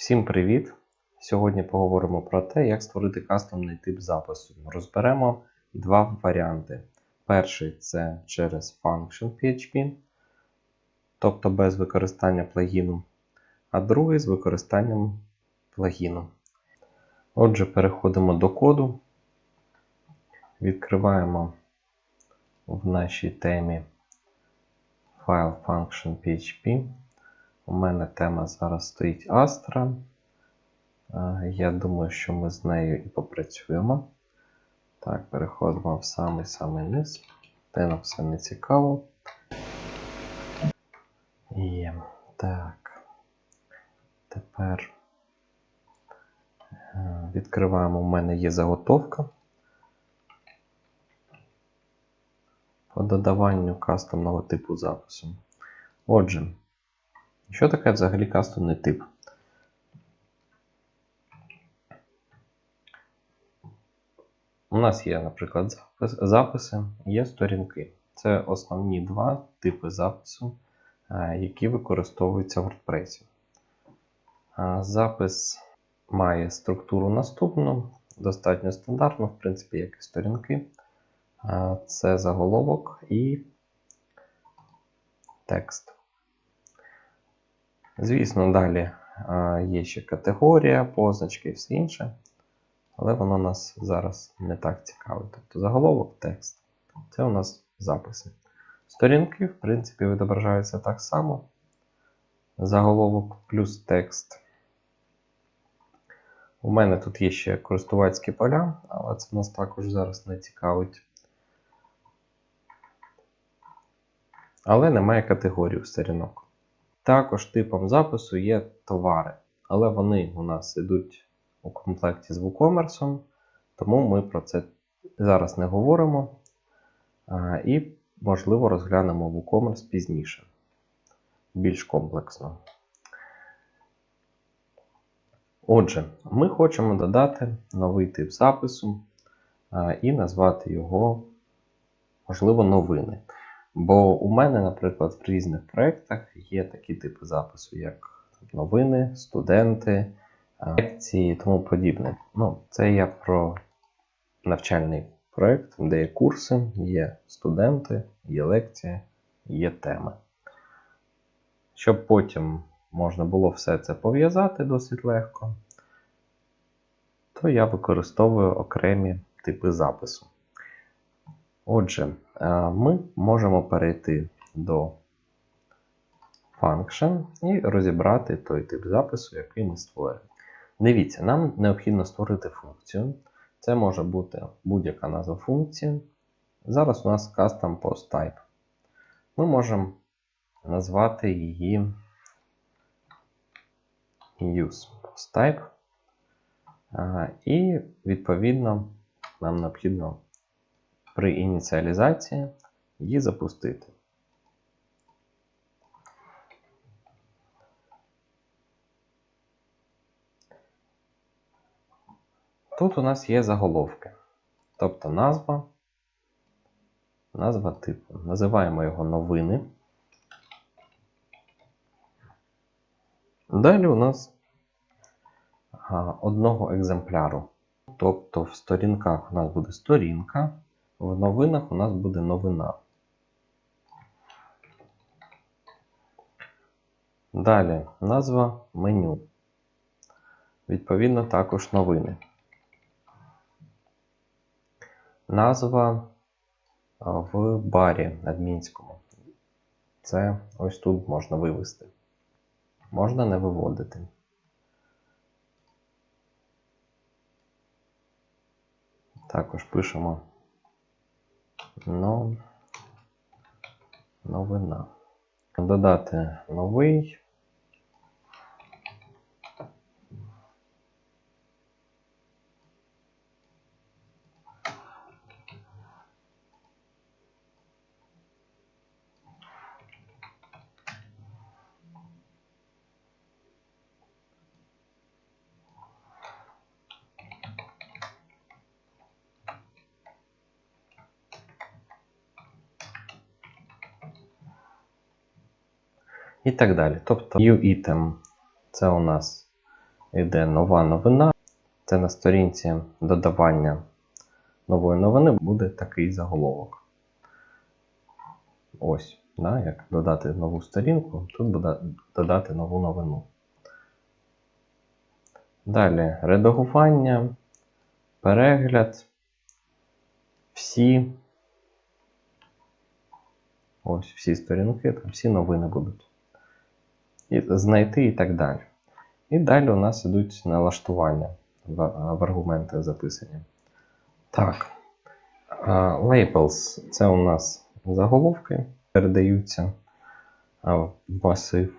Всім привіт! Сьогодні поговоримо про те, як створити кастомний тип запису. Розберемо два варіанти. Перший це через Function PHP, тобто без використання плагіну, а другий з використанням плагіну. Отже, переходимо до коду, відкриваємо в нашій темі файл function PHP. У мене тема зараз стоїть Astra. Е, Я думаю, що ми з нею і попрацюємо. Так, переходимо в самий-самий низ. Де нам все не цікаво. Є. Так. Тепер е, відкриваємо. У мене є заготовка. По додаванню кастомного типу запису. Отже, що таке взагалі кастомний тип? У нас є, наприклад, запис, записи, є сторінки. Це основні два типи запису, е, які використовуються в WordPress. Е, Запис має структуру наступну, достатньо стандартну, в принципі, як і сторінки. Е, Це заголовок і текст. Звісно, далі е, є ще категорія, позначки і все інше, але воно нас зараз не так цікавить. Тобто заголовок, текст. Це у нас записи. Сторінки, в принципі, відображаються так само. Заголовок плюс текст. У мене тут є ще користувацькі поля, але це нас також зараз не цікавить. Але немає категорії у сторінок. Також типом запису є товари, але вони у нас йдуть у комплекті з WooCommerce, тому ми про це зараз не говоримо і, можливо, розглянемо WooCommerce пізніше, більш комплексно. Отже, ми хочемо додати новий тип запису і назвати його, можливо, новини. Бо у мене, наприклад, в різних проєктах є такі типи запису, як новини, студенти, лекції і тому подібне. Ну, це я про навчальний проєкт, де є курси, є студенти, є лекції, є теми. Щоб потім можна було все це пов'язати досить легко, то я використовую окремі типи запису. Отже, е, ми можемо перейти до function і розібрати той тип запису, який ми створюємо. Дивіться, нам необхідно створити функцію. Це може бути будь-яка назва функції. Зараз у нас custom post type. Ми можемо назвати її use post type. Е, І, відповідно, нам необхідно при ініціалізації її запустити. Тут у нас є заголовки, тобто назва, назва типу. Називаємо його новини. Далі у нас одного екземпляру. Тобто в сторінках у нас буде сторінка, в новинах у нас буде новина. Далі назва меню. Відповідно, також новини. Назва в барі адмінському. Це ось тут можна вивести. Можна не виводити. Також пишемо но, новина. Додати новий. І так далі. Тобто new item це у нас йде нова новина. Це на сторінці додавання нової новини буде такий заголовок. Ось, да, як додати нову сторінку, тут буде додати нову новину. Далі редагування, перегляд, всі. Ось всі сторінки, там всі новини будуть. Знайти і так далі. І далі у нас ідуть налаштування в, аргументи записані. Так. Labels це у нас заголовки, передаються в масив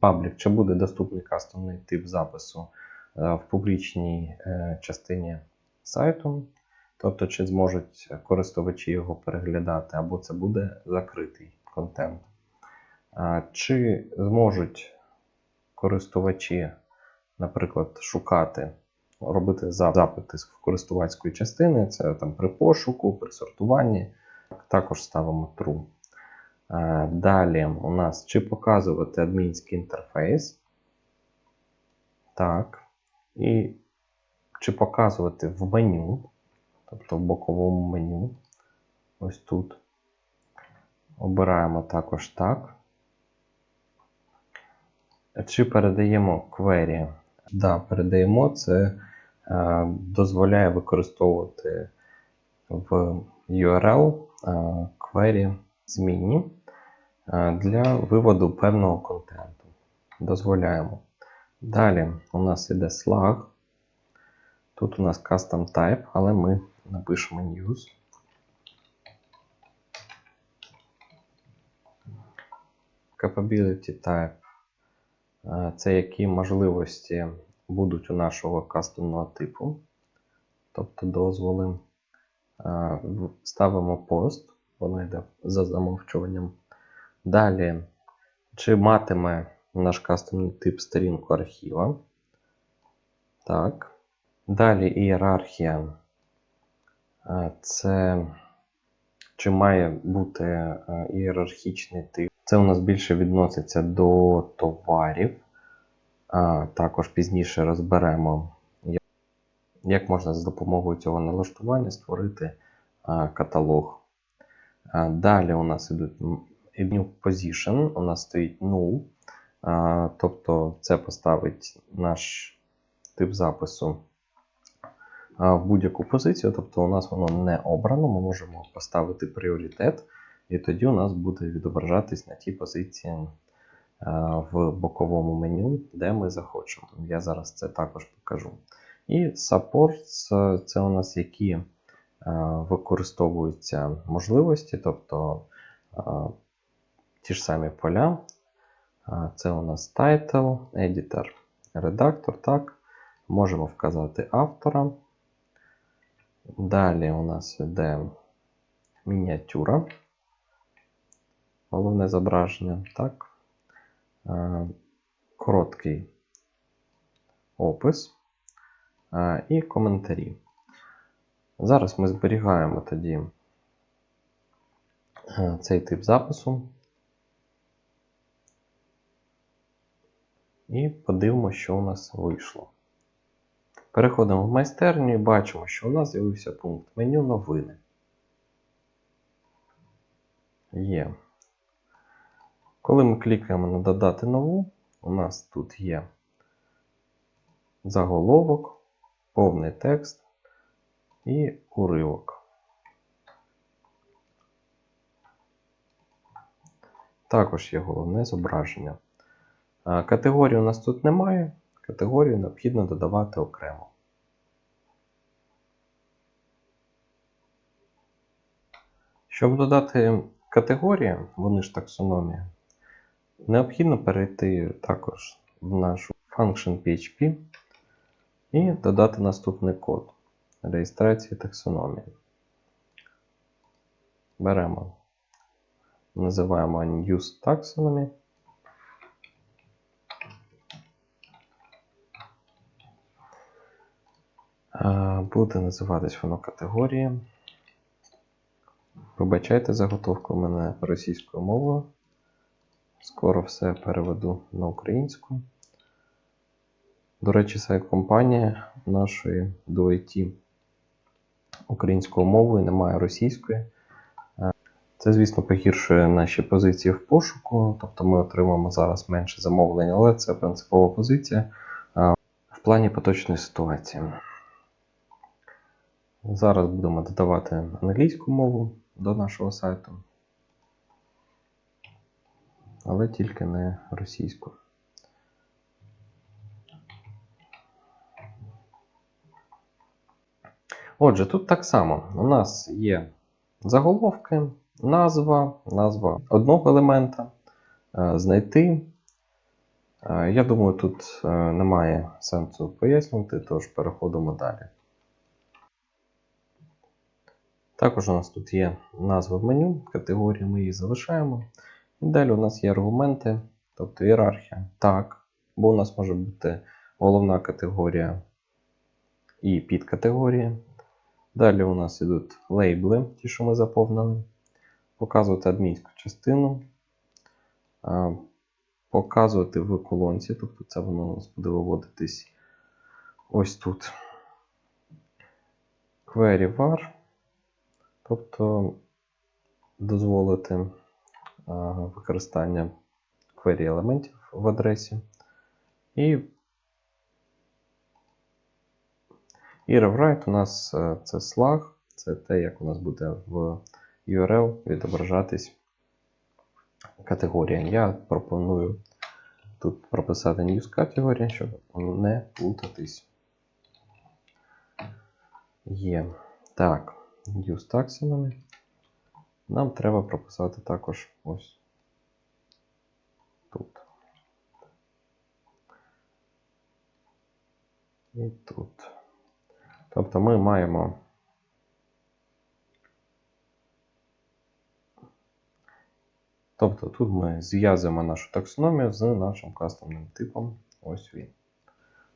паблік. Чи буде доступний кастомний тип запису в публічній е, частині сайту? Тобто, чи зможуть користувачі його переглядати, або це буде закритий контент. Чи зможуть користувачі, наприклад, шукати, робити запити з користувацької частини, це там при пошуку, при сортуванні, також ставимо true. Далі у нас чи показувати адмінський інтерфейс. Так. І чи показувати в меню, тобто в боковому меню. Ось тут. Обираємо також так. Чи передаємо query? Да, передаємо. Це е, дозволяє використовувати в URL е, query змінні е, для виводу певного контенту. Дозволяємо. Далі у нас іде slug. Тут у нас custom type, але ми напишемо news. Capability type це які можливості будуть у нашого кастомного типу, тобто дозволи. Е, Ставимо пост, воно йде за замовчуванням. Далі, чи матиме наш кастомний тип сторінку архіва. Так. Далі ієрархія. Е, Це чи має бути е, ієрархічний тип. Це у нас більше відноситься до товарів. А, також пізніше розберемо, як- можна з допомогою цього налаштування створити а, каталог. А, далі у нас ідуть м, new position, у нас стоїть null, а, тобто це поставить наш тип запису в будь-яку позицію, тобто у нас воно не обрано, ми можемо поставити пріоритет, і тоді у нас буде відображатись на тій позиції в боковому меню, де ми захочемо. Я зараз це також покажу. І supports – це у нас які використовуються можливості, тобто ті ж самі поля. Це у нас title, editor, редактор. Так. Можемо вказати автора. Далі у нас йде мініатюра. Головне зображення. Так. Е, Короткий опис е, і коментарі. Зараз ми зберігаємо тоді е, цей тип запису. І подивимося, що у нас вийшло. Переходимо в майстерню і бачимо, що у нас з'явився пункт меню новини. Є. Коли ми клікаємо на додати нову, у нас тут є заголовок, повний текст і уривок. Також є головне зображення. Категорії у нас тут немає. Категорію необхідно додавати окремо. Щоб додати категорії, вони ж таксономія, необхідно перейти також в нашу function PHP і додати наступний код реєстрації таксономії. Беремо, називаємо taxonomy. Буде називатись воно категорії. Вибачайте заготовку в мене російською мовою. Скоро все переведу на українську. До речі, сайт компанії нашої до IT українською мовою, немає російської. Е, Це, звісно, погіршує наші позиції в пошуку, тобто ми отримаємо зараз менше замовлень, але це принципова позиція е, в плані поточної ситуації. Зараз будемо додавати англійську мову до нашого сайту, але тільки не російську. Отже, тут так само. У нас є заголовки, назва, назва одного елемента, е, знайти. Е, Я думаю, тут е, немає сенсу пояснювати, тож переходимо далі. Також у нас тут є назва меню, категорії ми її залишаємо. І далі у нас є аргументи, тобто ієрархія. Так, бо у нас може бути головна категорія і підкатегорії. Далі у нас йдуть лейбли, ті, що ми заповнили. Показувати адмінську частину. Показувати в колонці, тобто це воно у нас буде виводитись ось тут. Query var, тобто дозволити використання query елементів в адресі. І І rewrite у нас е, це slug, це те, як у нас буде в URL відображатись категорія. Я пропоную тут прописати news category, щоб не плутатись. Є. Так, use taxonomy. Нам треба прописати також ось тут. І тут. Тобто ми маємо Тобто тут ми зв'язуємо нашу таксономію з нашим кастомним типом. Ось він.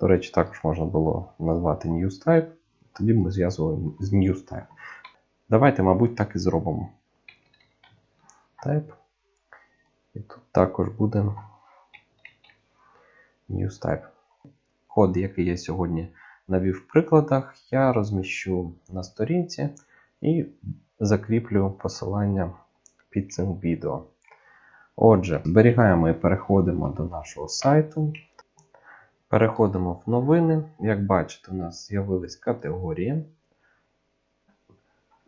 До речі, також можна було назвати NewsType. Тоді ми зв'язуємо з NewsType. Давайте, мабуть, так і зробимо. Type. І тут також буде NewsType. Код, який я сьогодні навів в прикладах, я розміщу на сторінці і закріплю посилання під цим відео. Отже, зберігаємо і переходимо до нашого сайту. Переходимо в новини. Як бачите, у нас з'явились категорії.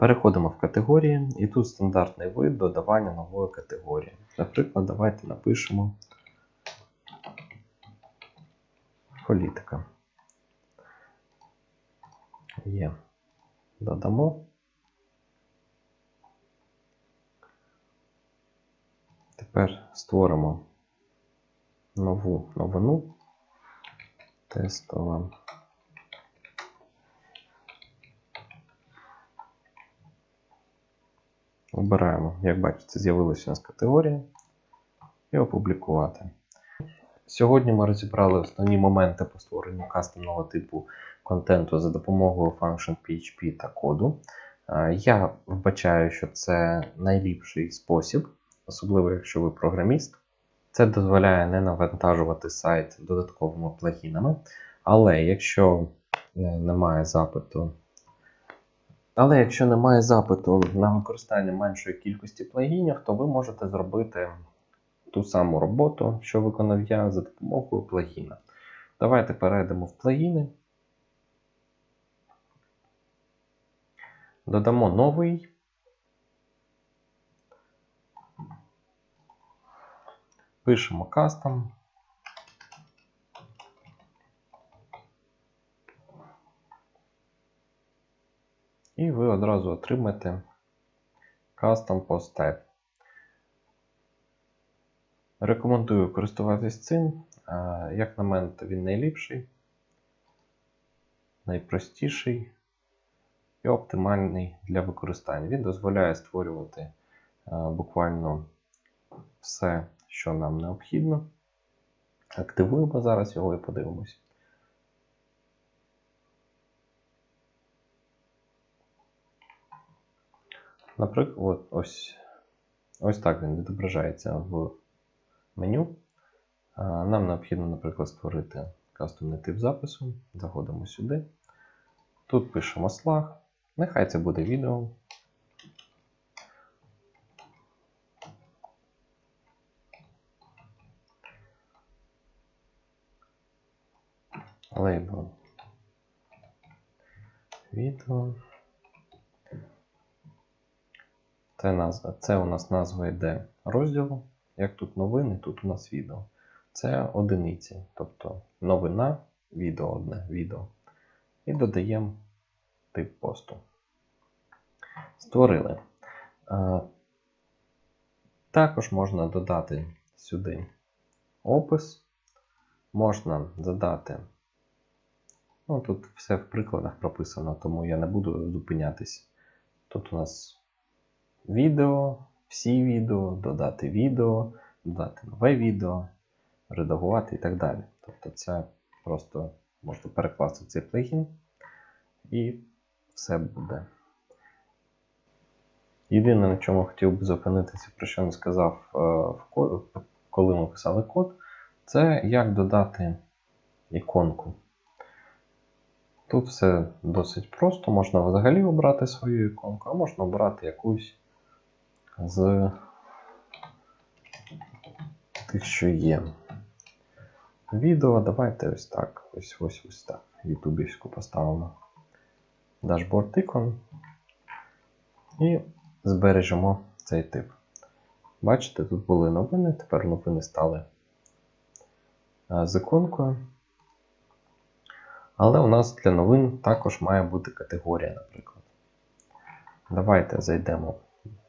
Переходимо в категорії, і тут стандартний вид додавання нової категорії. Наприклад, давайте напишемо політика. Є. Додамо. Тепер створимо нову новину. Тестова. Обираємо, як бачите, з'явилася у нас категорія. І опублікувати. Сьогодні ми розібрали основні моменти по створенню кастомного типу контенту за допомогою Function PHP та коду. Е, Я вбачаю, що це найліпший спосіб, особливо якщо ви програміст. Це дозволяє не навантажувати сайт додатковими плагінами. Але якщо е, немає запиту, але якщо немає запиту на використання меншої кількості плагінів, то ви можете зробити ту саму роботу, що виконав я за допомогою плагіна. Давайте перейдемо в плагіни. Додамо новий. Пишемо кастом. І ви одразу отримаєте Custom Post Type. Рекомендую користуватись цим. Е, Як на мене, він найліпший, найпростіший і оптимальний для використання. Він дозволяє створювати е, буквально все, що нам необхідно. Активуємо зараз його і подивимось. Наприклад, ось, ось так він відображається в меню. Нам необхідно, наприклад, створити кастомний тип запису. Заходимо сюди. Тут пишемо слаг. Нехай це буде відео. Лейбл. Відео. Це, назва, це у нас назва йде розділу. Як тут новини, тут у нас відео. Це одиниці. Тобто новина, відео одне, відео. І додаємо тип посту. Створили. Також можна додати сюди опис. Можна додати. Ну, тут все в прикладах прописано, тому я не буду зупинятись. Тут у нас відео, всі відео, додати відео, додати нове відео, редагувати і так далі. Тобто це просто можна перекласти цей плагін і все буде. Єдине, на чому хотів би зупинитися, про що не сказав, е, коли ми писали код, це як додати іконку. Тут все досить просто. Можна взагалі обрати свою іконку, а можна обрати якусь з тих, що є. Відео, давайте ось так. Ось ось ось так. Ютубівську поставимо. Дашборд ікон. І збережемо цей тип. Бачите, тут були новини, тепер новини стали з іконкою. Але у нас для новин також має бути категорія, наприклад. Давайте зайдемо,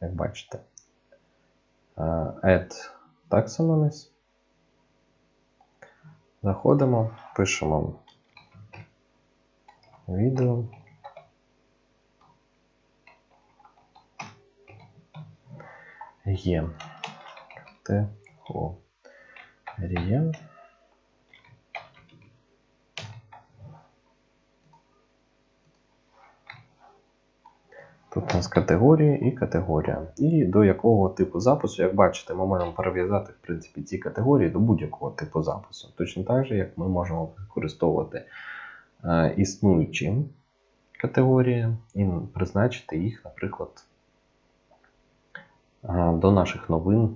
як бачите, е, Add Taxonomies. Заходимо, пишемо відео. Є категорія. Тут у нас категорії і категорія. І до якого типу запису, як бачите, ми можемо перев'язати в принципі, ці категорії до будь-якого типу запису. Точно так же, як ми можемо використовувати е, існуючі категорії і призначити їх, наприклад, е, до наших новин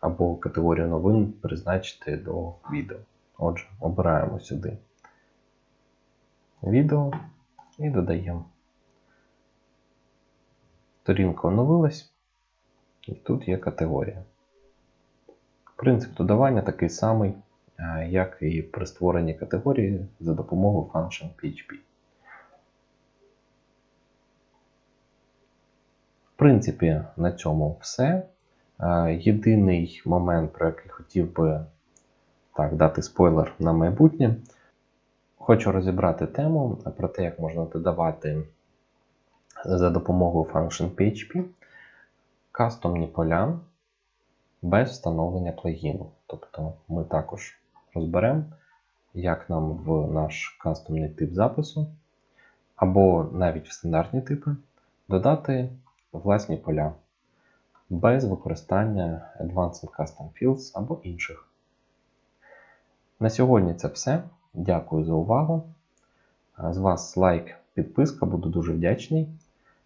або категорію новин призначити до відео. Отже, обираємо сюди відео і додаємо. Сторінка оновилась, і тут є категорія. Принцип додавання такий самий, е, як і при створенні категорії за допомогою function PHP. В принципі, на цьому все. Е, Єдиний момент, про який хотів би так, дати спойлер на майбутнє. Хочу розібрати тему про те, як можна додавати за допомогою function PHP кастомні поля без встановлення плагіну. Тобто ми також розберемо, як нам в наш кастомний тип запису, або навіть в стандартні типи, додати власні поля без використання Advanced Custom Fields або інших. На сьогодні це все. Дякую за увагу. З вас лайк, підписка, буду дуже вдячний.